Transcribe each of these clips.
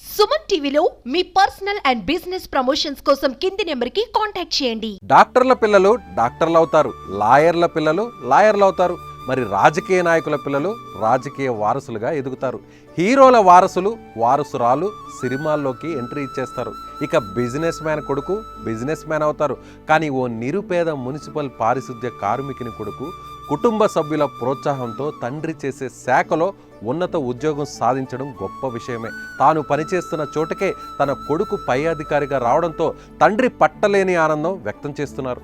సుమన్ టీవీలో మీ personal and business promotions కోసం కింది నెంబర్కి కాంటాక్ట్ చేయండి. డాక్టర్ల పిల్లలు డాక్టర్లు అవుతారు లాయర్ల పిల్లలు లాయర్లు అవుతారు మరి రాజకీయ నాయకుల పిల్లలు రాజకీయ వారసులుగా ఎదుగుతారు. హీరోల వారసులు వారసురాలు సినిమాల్లోకి ఎంట్రీ ఇచ్చేస్తారు. ఇక బిజినెస్ మ్యాన్ కొడుకు బిజినెస్ మ్యాన్ అవుతారు. కానీ ఓ నిరుపేద మున్సిపల్ పారిశుద్ధ్య కార్మికుని కొడుకు కుటుంబ సభ్యుల ప్రోత్సాహంతో తండ్రి చేసే శాఖలో ఉన్నత ఉద్యోగం సాధించడం గొప్ప విషయమే. తాను పనిచేస్తున్న చోటకే తన కొడుకు పై అధికారిగా రావడంతో తండ్రి పట్టలేని ఆనందం వ్యక్తం చేస్తున్నారు.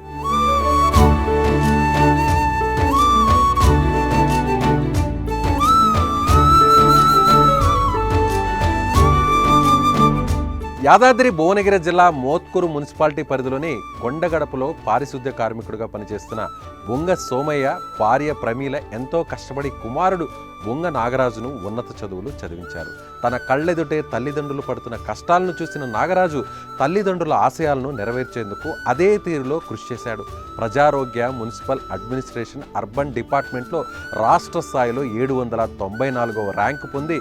యాదాద్రి భువనగిరి జిల్లా మోత్కూరు మున్సిపాలిటీ పరిధిలోని కొండగడపలో పారిశుద్ధ్య కార్మికుడిగా పనిచేస్తున్న బొంగ సోమయ్య భార్య ప్రమీల ఎంతో కష్టపడి కుమారుడు బొంగ నాగరాజును ఉన్నత చదువులు చదివించారు. తన కళ్ళెదుటే తల్లిదండ్రులు పడుతున్న కష్టాలను చూసిన నాగరాజు తల్లిదండ్రుల ఆశయాలను నెరవేర్చేందుకు అదే తీరులో కృషి చేశాడు. ప్రజారోగ్య మున్సిపల్ అడ్మినిస్ట్రేషన్ అర్బన్ డిపార్ట్మెంట్లో రాష్ట్ర స్థాయిలో ఏడు వందల తొంభై నాలుగవ ర్యాంకు పొంది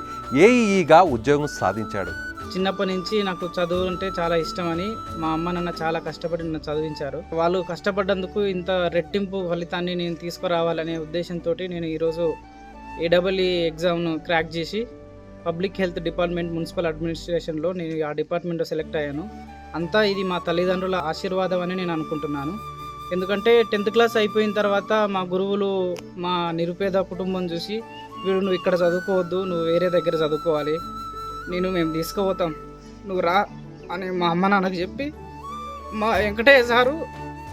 ఏఈగా ఉద్యోగం సాధించాడు. చిన్నప్పటి నుంచి నాకు చదువు అంటే చాలా ఇష్టమని మా అమ్మ నాన్న చాలా కష్టపడి నన్ను చదివించారు. వాళ్ళు కష్టపడ్డందుకు ఇంత రెట్టింపు ఫలితాన్ని నేను తీసుకురావాలనే ఉద్దేశంతో నేను ఈరోజు ఏడబ్ల్ఈ ఎగ్జామ్ను క్రాక్ చేసి పబ్లిక్ హెల్త్ డిపార్ట్మెంట్ మున్సిపల్ అడ్మినిస్ట్రేషన్లో నేను ఆ డిపార్ట్మెంట్లో సెలెక్ట్ అయ్యాను. అంతా ఇది మా తల్లిదండ్రుల ఆశీర్వాదం అని నేను అనుకుంటున్నాను. ఎందుకంటే టెన్త్ క్లాస్ అయిపోయిన తర్వాత మా గురువులు మా నిరుపేద కుటుంబం చూసి వీడు నువ్వు ఇక్కడ చదువుకోవద్దు నువ్వు వేరే దగ్గర చదువుకోవాలి నేను మేము తీసుకుపోతాం నువ్వు రా అని మా అమ్మ నాన్నకు చెప్పి మా వెంకటయ్య సారు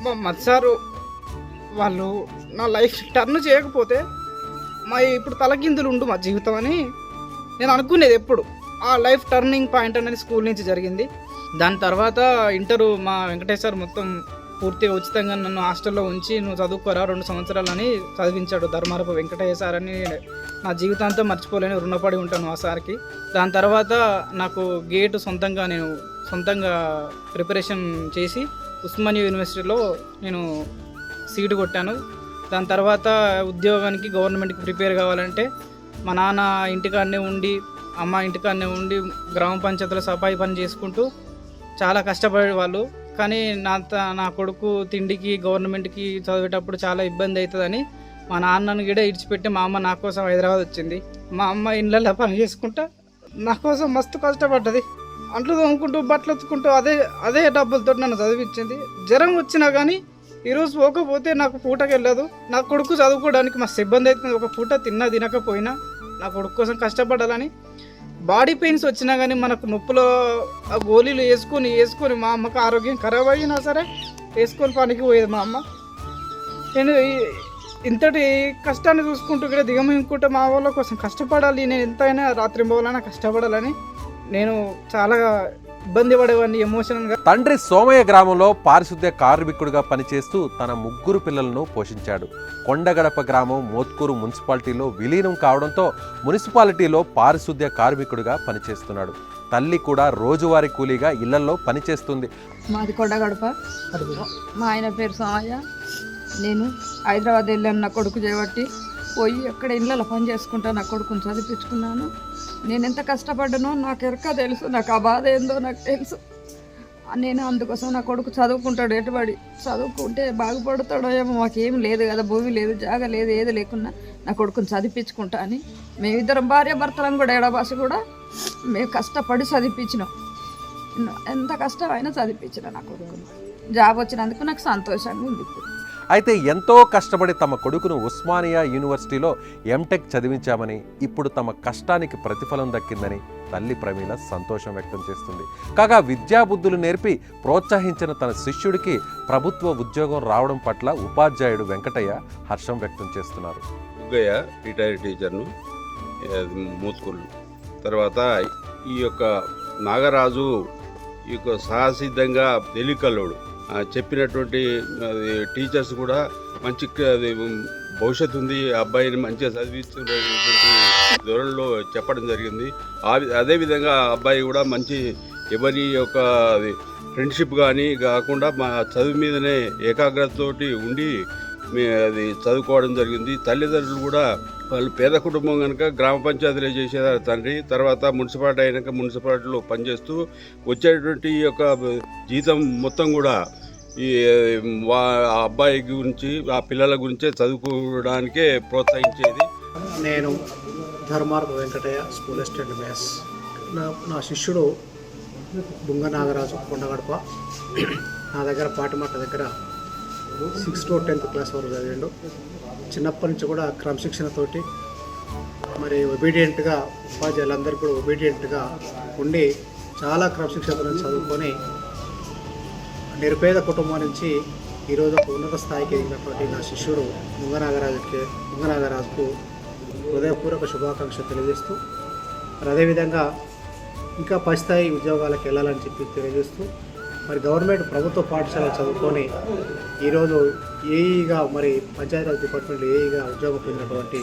మా మత్ సారు వాళ్ళు నా లైఫ్ టర్న్ చేయకపోతే మా ఇప్పుడు తలకిందులు ఉండు మా జీవితం అని నేను అనుకునేది ఎప్పుడు. ఆ లైఫ్ టర్నింగ్ పాయింట్ అనేది స్కూల్ నుంచి జరిగింది. దాని తర్వాత ఇంటరు మా వెంకటేశ్వర్ మొత్తం పూర్తిగా ఉచితంగా నన్ను హాస్టల్లో ఉంచి నువ్వు చదువుకోరా రెండు సంవత్సరాలని చదివించాడు ధర్మారపు వెంకటయ్య సార్ అని నా జీవితాంతం మర్చిపోలేని రుణపడి ఉంటాను ఆ సార్కి. దాని తర్వాత నాకు గేటు సొంతంగా నేను సొంతంగా ప్రిపరేషన్ చేసి ఉస్మానియా యూనివర్సిటీలో నేను సీటు కొట్టాను. దాని తర్వాత ఉద్యోగానికి గవర్నమెంట్కి ప్రిపేర్ కావాలంటే మా నాన్న ఇంటికాడనే ఉండి అమ్మ ఇంటికాడనే ఉండి గ్రామ పంచాయతీలో సఫాయి పని చేసుకుంటూ చాలా కష్టపడే వాళ్ళు కానీ నా త- నా కొడుకు తిండికి గవర్నమెంట్కి చదివేటప్పుడు చాలా ఇబ్బంది అవుతుందని మా నాన్నను కూడా ఇడిచిపెట్టి మా అమ్మ నా కోసం హైదరాబాద్ వచ్చింది. మా అమ్మ ఇళ్ళల్లో పని చేసుకుంటా నా కోసం మస్తు కష్టపడ్డది. అంట్లు తోముకుంటూ బట్టలు ఎత్తుకుంటూ అదే అదే డబ్బులతో నన్ను చదివించింది. జ్వరం వచ్చినా కానీ ఈరోజు పోకపోతే నాకు పూటకి వెళ్ళదు నా కొడుకు చదువుకోవడానికి మస్తు ఇబ్బంది అవుతుంది ఒక పూట తిన్నా తినకపోయినా నా కొడుకు కోసం కష్టపడాలని. బాడీ పెయిన్స్ వచ్చినా కానీ మనకు నొప్పులో ఆ గోళీలు వేసుకొని వేసుకొని మా అమ్మకు ఆరోగ్యం ఖరాబ్ అయినా సరే వేసుకొని పనికి పోయేది మా అమ్మ. నేను ఇంతటి కష్టాన్ని చూసుకుంటూ కూడా దిగమింగుకుంటే మా వాళ్ళ కోసం కష్టపడాలి. నేను ఎంతైనా రాత్రి పోవాలన్నా కష్టపడాలని నేను చాలా ఇబ్బంది పడేవాడిని ఎమోషనల్గా. తండ్రి సోమయ్య గ్రామంలో పారిశుద్ధ్య కార్మికుడిగా పనిచేస్తూ తన ముగ్గురు పిల్లలను పోషించాడు. కొండగడప గ్రామం మోత్కూరు మున్సిపాలిటీలో విలీనం కావడంతో మున్సిపాలిటీలో పారిశుద్ధ్య కార్మికుడిగా పనిచేస్తున్నాడు. తల్లి కూడా రోజువారీ కూలీగా ఇళ్ళలో పనిచేస్తుంది. మాది కొండగడప. మా ఆయన పేరు సోమయ్య. నేను హైదరాబాద్ వెళ్ళాను నా కొడుకు చేయబట్టి పోయి అక్కడ ఇళ్ళలో పని చేసుకుంటా నా కొడుకుని చదివించుకున్నాను. నేను ఎంత కష్టపడ్డానో నాకు ఎరక తెలుసు నాకు ఆ బాధ ఏందో నాకు తెలుసు. నేను అందుకోసం నా కొడుకు చదువుకుంటాడు ఎటుబడి చదువుకుంటే బాగుపడతాడో ఏమో మాకేం లేదు కదా భూమి లేదు జాగ లేదు ఏది లేకున్నా నా కొడుకుని చదివించుకుంటా అని. మేమిద్దరం భార్య భర్తలం కూడా ఎడబాస కూడా మేము కష్టపడి చదివించినాం. ఎంత కష్టమైనా చదివించిన నా కొడుకుని. జాబ్ వచ్చినందుకు నాకు సంతోషంగా ఉంది ఇప్పుడు. అయితే ఎంతో కష్టపడి తమ కొడుకును ఉస్మానియా యూనివర్సిటీలో ఎంటెక్ చదివించామని ఇప్పుడు తమ కష్టానికి ప్రతిఫలం దక్కిందని తల్లి ప్రమీల సంతోషం వ్యక్తం చేస్తుంది. కాగా విద్యాబుద్ధులు నేర్పి ప్రోత్సహించిన తన శిష్యుడికి ప్రభుత్వ ఉద్యోగం రావడం పట్ల ఉపాధ్యాయుడు వెంకటయ్య హర్షం వ్యక్తం చేస్తున్నారు. ఉగ్గయ్య రిటైర్డ్ టీచర్ను మూతుకుళ్ళు తర్వాత ఈ యొక్క నాగరాజు ఈ యొక్క సాహసిద్ధంగా తెలికల్లోడు చెప్పినటువంటి అది టీచర్స్ కూడా మంచి అది భవిష్యత్తు ఉంది ఆ అబ్బాయిని మంచిగా చదివిస్తున్నటువంటి ధోరణిలో చెప్పడం జరిగింది. ఆ అదేవిధంగా ఆ అబ్బాయి కూడా మంచి ఎవరి యొక్క ఫ్రెండ్షిప్ కానీ కాకుండా మా చదువు మీదనే ఏకాగ్రతతోటి ఉండి అది చదువుకోవడం జరిగింది. తల్లిదండ్రులు కూడా వాళ్ళు పేద కుటుంబం కనుక గ్రామ పంచాయతీలో చేసేదారు తండ్రి తర్వాత మున్సిపాలిటీ అయినాక మున్సిపాలిటీలో పనిచేస్తూ వచ్చేటువంటి యొక్క జీతం మొత్తం కూడా ఈ వా ఆ అబ్బాయి గురించి ఆ పిల్లల గురించే చదువుకోవడానికే ప్రోత్సహించేది. నేను ధర్మార్గ వెంకటయ్య స్కూల్ అసిస్టెంట్ మ్యాథ్స్ నా నా శిష్యుడు బుంగ నాగరాజు కొండగడప. నా దగ్గర పాటిమట్ట దగ్గర సిక్స్త్ టు టెన్త్ క్లాస్ వరకు చదివిండు. చిన్నప్పటి నుంచి కూడా క్రమశిక్షణతోటి మరి ఒబీడియంట్గా ఉపాధ్యాయులందరికీ కూడా ఒబీడియంట్గా ఉండి చాలా క్రమశిక్షణతో చదువుకొని నిరుపేద కుటుంబం నుంచి ఈరోజు ఒక ఉన్నత స్థాయికి ఎదిగినటువంటి నా శిష్యుడు ముంగనాగరాజుకి ముంగనాగరాజుకు హృదయపూర్వక శుభాకాంక్షలు తెలియజేస్తూ మరి అదేవిధంగా ఇంకా పై స్థాయి ఉద్యోగాలకు వెళ్ళాలని చెప్పి తెలియజేస్తూ మరి గవర్నమెంట్ ప్రభుత్వ పాఠశాల చదువుకొని ఈరోజు ఏఈగా మరి పంచాయతీరాజ్ డిపార్ట్మెంట్లో ఏఈగా ఉద్యోగం పొందినటువంటి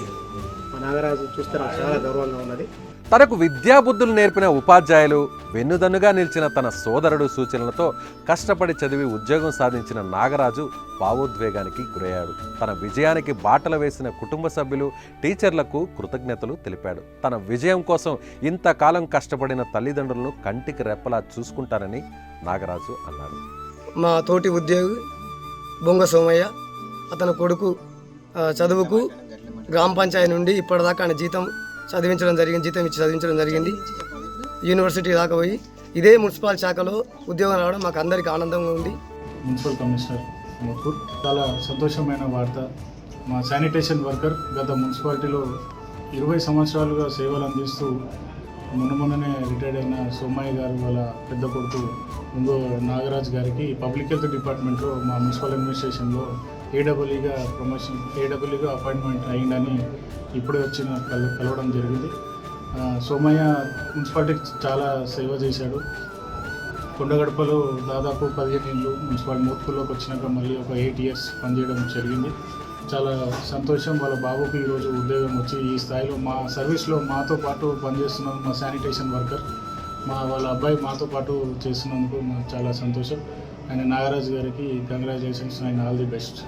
నాగరాజు చూస్తే నాకు చాలా గర్వంగా ఉన్నది. తనకు విద్యాబుద్ధులు నేర్పిన ఉపాధ్యాయులు వెన్నుదన్నుగా నిలిచిన తన సోదరుడు సూచనలతో కష్టపడి చదివి ఉద్యోగం సాధించిన నాగరాజు భావోద్వేగానికి గురయ్యాడు. తన విజయానికి బాటలు వేసిన కుటుంబ సభ్యులు టీచర్లకు కృతజ్ఞతలు తెలిపాడు. తన విజయం కోసం ఇంతకాలం కష్టపడిన తల్లిదండ్రులను కంటికి రెప్పలా చూసుకుంటానని నాగరాజు అన్నాడు మా తోటి ఉద్యోగి బొంగ సోమయ్య అతని కొడుకు చదువుకు గ్రామ పంచాయతీ నుండి ఇప్పటిదాకా ఆయన జీతం చదివించడం జరిగింది జీతం ఇచ్చి చదివించడం జరిగింది. యూనివర్సిటీ దాకా పోయి ఇదే మున్సిపల్ శాఖలో ఉద్యోగం రావడం మాకు అందరికీ ఆనందంగా ఉంది. మున్సిపల్ కమిషనర్ మోత్కూర్ చాలా సంతోషమైన వార్త. మా శానిటేషన్ వర్కర్ గత మున్సిపాలిటీలో ఇరవై సంవత్సరాలుగా సేవలు అందిస్తూ మొన్న మొన్ననే రిటైర్డ్ అయిన సోమయ్య గారు వాళ్ళ పెద్ద కొడుకు ఇంకో నాగరాజ్ గారికి పబ్లిక్ హెల్త్ డిపార్ట్మెంట్లో మా మున్సిపల్ అడ్మినిస్ట్రేషన్లో ఏడబ్ల్యూగా ప్రమోషన్ ఏడబ్ల్యూగా అపాయింట్మెంట్ అయిందని ఇప్పుడే వచ్చిన కల కలవడం జరిగింది. సోమయ్య మున్సిపాలిటీకి చాలా సేవ చేశాడు. కొండగడపలో దాదాపు పదిహేను ఏళ్ళు మున్సిపాలిటీ మూర్తుల్లోకి వచ్చినాక మళ్ళీ ఒక ఎయిట్ ఇయర్స్ పనిచేయడం జరిగింది. చాలా సంతోషం. వాళ్ళ బాబుకి ఈరోజు ఉద్యోగం వచ్చి ఈ స్థాయిలో మా సర్వీస్లో మాతో పాటు పనిచేస్తున్న మా శానిటేషన్ వర్కర్. మా వాళ్ళ అబ్బాయి మాతో పాటు చేసినందుకు మాకు చాలా సంతోషం. అండ్ నాగరాజు గారికి congratulations and all the best